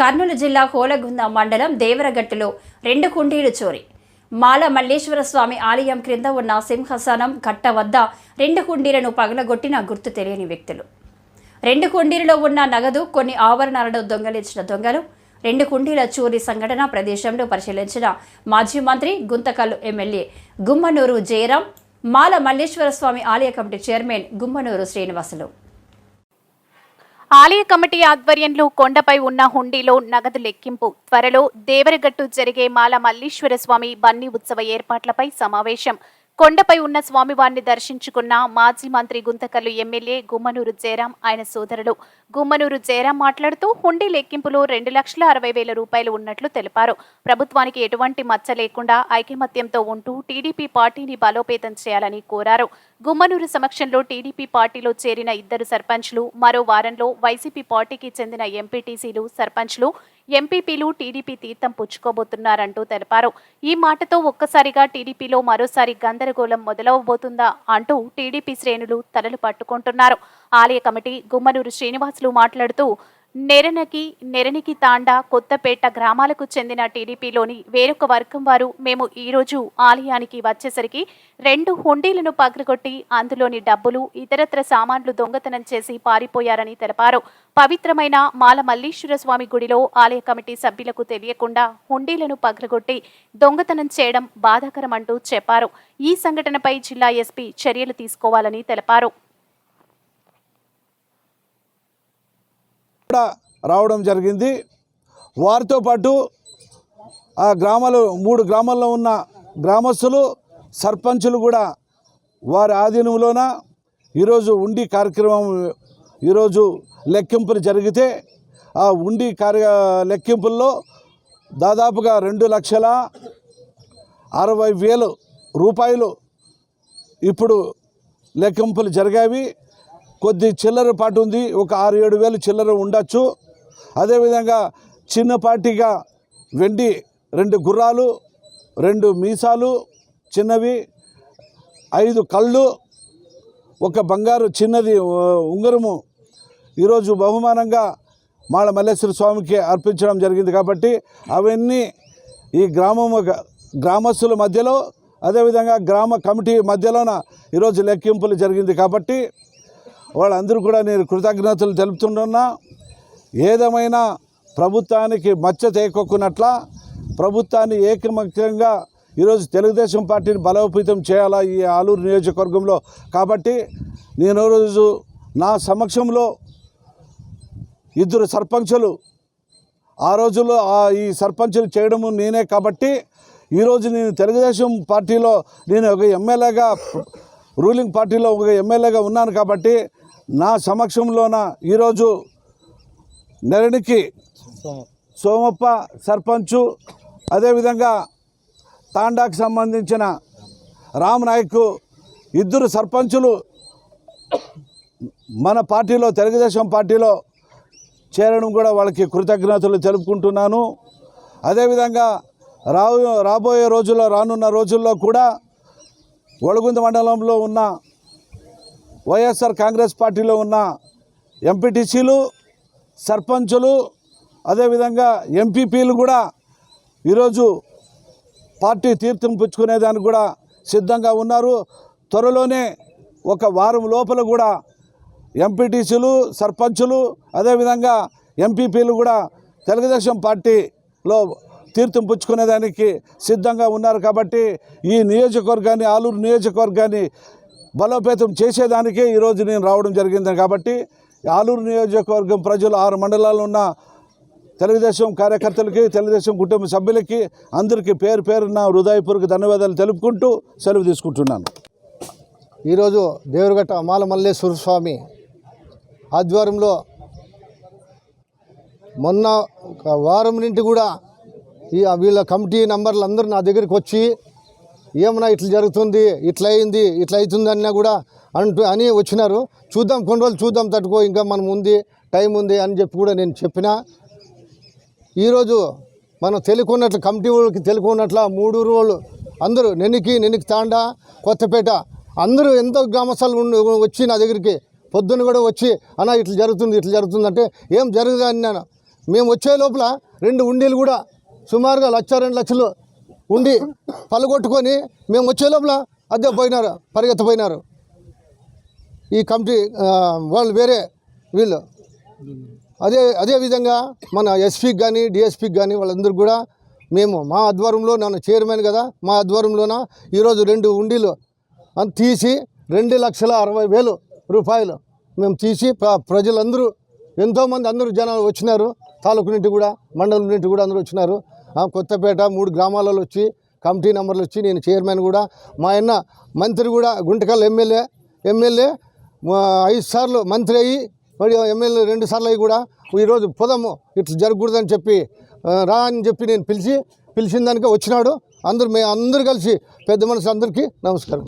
కర్నూలు జిల్లా హోలగుంద మండలం దేవరగట్టులో రెండు కుండీలు చోరీ. మాల మల్లేశ్వర స్వామి ఆలయం క్రింద ఉన్న సింహసనం కట్ట వద్ద రెండు కుండీలను పగలగొట్టిన గుర్తు తెలియని వ్యక్తులు. రెండు కుండీలలో ఉన్న నగదు కొన్ని ఆవరణాలను దొంగలించిన దొంగలు రెండు కుండీల చోరీ సంఘటన ప్రదేశంలో పరిశీలించిన మాజీ మంత్రి గుంతకల్లు ఎమ్మెల్యే గుమ్మనూరు జయరాం మాల మల్లేశ్వర స్వామి ఆలయ కమిటీ చైర్మన్ గుమ్మనూరు శ్రీనివాసులు. ఆలయ కమిటీ ఆధ్వర్యంలో కొండపై ఉన్న హుండీలో నగదు లెక్కింపు. త్వరలో దేవరగట్టు జరిగే మాల మల్లీశ్వర స్వామి బన్నీ ఉత్సవ ఏర్పాట్లపై సమావేశం. కొండపై ఉన్న స్వామివారిని దర్శించుకున్న మాజీ మంత్రి గుంతకల్లు ఎమ్మెల్యే గుమ్మనూరు జయరాం ఆయన సోదరుడు గుమ్మనూరు జయరాం మాట్లాడుతూ హుండీ లెక్కింపులో రెండు లక్షల అరవై వేల రూపాయలు ఉన్నట్లు తెలిపారు. ప్రభుత్వానికి ఎటువంటి మచ్చ లేకుండా ఐకమత్యంతో ఉంటూ టీడీపీ పార్టీని బలోపేతం చేయాలని కోరారు. గుమ్మనూరు సమక్షంలో టీడీపీ పార్టీలో చేరిన ఇద్దరు సర్పంచ్లు మరో వారంలో వైసీపీ పార్టీకి చెందిన ఎంపీటీసీలు సర్పంచ్లు ఎంపీపీలు టీడీపీ తీర్థం పుచ్చుకోబోతున్నారంటూ తెలిపారు. ఈ మాటతో ఒక్కసారిగా టీడీపీలో మరోసారి గందరగోళం మొదలవబోతుందా అంటూ టీడీపీ శ్రేణులు తలలు పట్టుకుంటున్నారు. ఆలయ కమిటీ గుమ్మనూరు శ్రీనివాసులు మాట్లాడుతూ నెరనకి నెరనికి తాండా కొత్తపేట గ్రామాలకు చెందిన టీడీపీలోని వేరొక వర్గం వారు మేము ఈరోజు ఆలయానికి వచ్చేసరికి రెండు హుండీలను పగలగొట్టి అందులోని డబ్బులు ఇతరత్ర సామాన్లు దొంగతనం చేసి పారిపోయారని తెలిపారు. పవిత్రమైన మాల మల్లీశ్వర స్వామి గుడిలో ఆలయ కమిటీ సభ్యులకు తెలియకుండా హుండీలను పగలగొట్టి దొంగతనం చేయడం బాధాకరమంటూ చెప్పారు. ఈ సంఘటనపై జిల్లా ఎస్పీ చర్యలు తీసుకోవాలని తెలిపారు. రావడం జరిగింది. వారితో పాటు ఆ గ్రామాలు మూడు గ్రామాల్లో ఉన్న గ్రామస్తులు సర్పంచులు కూడా వారి ఆధీనంలోన ఈరోజు ఉండి కార్యక్రమం ఈరోజు లెక్కింపులు జరిగితే ఆ ఉండి కార్య లెక్కింపుల్లో దాదాపుగా రెండు లక్షల అరవై వేలు రూపాయలు ఇప్పుడు లెక్కింపులు జరిగాయి. కొద్ది చిల్లర పాటు ఉంది. ఒక ఆరు ఏడు వేలు చిల్లర ఉండొచ్చు. అదేవిధంగా చిన్నపాటిగా వెండి రెండు గుర్రాలు రెండు మీసాలు చిన్నవి ఐదు కళ్ళు ఒక బంగారు చిన్నది ఉంగరము. ఈరోజు బహుమానంగా మాళ మల్లేశ్వర స్వామికి అర్పించడం జరిగింది కాబట్టి అవన్నీ ఈ గ్రామం గ్రామస్తుల మధ్యలో అదేవిధంగా గ్రామ కమిటీ మధ్యలోన ఈరోజు లెక్కింపులు జరిగింది కాబట్టి వాళ్ళందరూ కూడా నేను కృతజ్ఞతలు తెలుపుతుంటున్నా ఏదేమైనా ప్రభుత్వానికి మచ్చ తేకొక్కున్నట్ల ప్రభుత్వాన్ని ఏకముఖ్యంగా ఈరోజు తెలుగుదేశం పార్టీని బలోపేతం చేయాలా ఈ ఆలూరు నియోజకవర్గంలో. కాబట్టి నేను రోజు నా సమక్షంలో ఇద్దరు సర్పంచులు ఆ రోజుల్లో ఆ ఈ సర్పంచులు చేయడము నేనే కాబట్టి ఈరోజు నేను తెలుగుదేశం పార్టీలో నేను ఒక ఎమ్మెల్యేగా రూలింగ్ పార్టీలో ఒక ఎమ్మెల్యేగా ఉన్నాను కాబట్టి నా సమక్షంలోన ఈరోజు నెరనికి సోమప్ప సర్పంచు అదేవిధంగా తాండాకు సంబంధించిన రామ్ నాయక్ ఇద్దరు సర్పంచులు మన పార్టీలో తెలుగుదేశం పార్టీలో చేరడం కూడా వాళ్ళకి కృతజ్ఞతలు తెలుపుకుంటున్నాను. అదేవిధంగా రావు రాబోయే రోజుల్లో రానున్న రోజుల్లో కూడా ఒళగుంద మండలంలో ఉన్న వైఎస్ఆర్ కాంగ్రెస్ పార్టీలో ఉన్న ఎంపీటీసీలు సర్పంచులు అదేవిధంగా ఎంపీపీలు కూడా ఈరోజు పార్టీ తీర్థం పుచ్చుకునేదానికి కూడా సిద్ధంగా ఉన్నారు. త్వరలోనే ఒక వారం లోపల కూడా ఎంపీటీసీలు సర్పంచులు అదేవిధంగా ఎంపీపీలు కూడా తెలుగుదేశం పార్టీలో తీర్థం పుచ్చుకునేదానికి సిద్ధంగా ఉన్నారు కాబట్టి ఈ నియోజకవర్గాన్ని ఆలూరు నియోజకవర్గాన్ని బలోపేతం చేసేదానికే ఈరోజు నేను రావడం జరిగింది కాబట్టి ఆలూరు నియోజకవర్గం ప్రజలు ఆరు మండలాల్లో ఉన్న తెలుగుదేశం కార్యకర్తలకి తెలుగుదేశం కుటుంబ సభ్యులకి అందరికీ పేరు పేరున హృదయపూర్వక ధన్యవాదాలు తెలుపుకుంటూ సెలవు తీసుకుంటున్నాను. ఈరోజు దేవరగట్ట అమాల మల్లేశ్వర స్వామి ఆధ్వర్యంలో మొన్న ఒక వారం నుండి కూడా ఈ వీళ్ళ కమిటీ నెంబర్లు అందరూ నా దగ్గరికి వచ్చి ఏమన్నా ఇట్లా జరుగుతుంది ఇట్లా అయింది ఇట్లా అవుతుంది అన్నా కూడా అంటూ అని వచ్చినారు. చూద్దాం కొన్ని రోజులు చూద్దాం తట్టుకో ఇంకా మనం ఉంది టైం ఉంది అని చెప్పి కూడా నేను చెప్పిన. ఈరోజు మనం తెలుకున్నట్లు కమిటీ వాళ్ళకి తెలుకున్నట్ల మూడు రోజులు అందరూ నెనికి నెనికి తాండా కొత్తపేట అందరూ ఎంతో గ్రామస్థాలు వచ్చి నా దగ్గరికి పొద్దున్న కూడా వచ్చి అన్న ఇట్లా జరుగుతుంది ఇట్లా జరుగుతుంది అంటే ఏం జరగదు అన్నాను. మేము వచ్చే లోపల రెండు ఉండీలు కూడా సుమారుగా లక్ష రెండు లక్షలు ఉండి పలుగొట్టుకొని మేము వచ్చే లోపల అద్దె పోయినారు పరిగెత్తపోయినారు. ఈ కమిటీ వాళ్ళు వేరే వీళ్ళు. అదే అదే విధంగా మన ఎస్పీకి కానీ డిఎస్పీకి కానీ వాళ్ళందరూ కూడా మేము మా ఆధ్వర్యంలో నన్ను చైర్మన్ కదా మా ఆధ్వర్యంలోన ఈరోజు రెండు ఉండీలు అంత తీసి రెండు లక్షల అరవై వేలు రూపాయలు మేము తీసి ప్రజలందరూ ఎంతోమంది అందరూ జనాలు వచ్చినారు తాలూకు నుండి కూడా మండలం నుండి కూడా అందరూ వచ్చినారు. ఆ, కొత్తపేట మూడు గ్రామాలలో వచ్చి కమిటీ నెంబర్లు వచ్చి నేను చైర్మన్ కూడా మా అన్న మంత్రి కూడా గుంటకల్ ఎమ్మెల్యే ఎమ్మెల్యే ఐదు సార్లు మంత్రి అయ్యి మరి ఎమ్మెల్యే రెండు సార్లు అయ్యి కూడా ఈరోజు పొదము ఇట్లా జరగకూడదని చెప్పి రా అని చెప్పి నేను పిలిచి పిలిచిన దానికే వచ్చినాడు. అందరూ మేము అందరూ కలిసి పెద్ద మనసు అందరికీ నమస్కారం.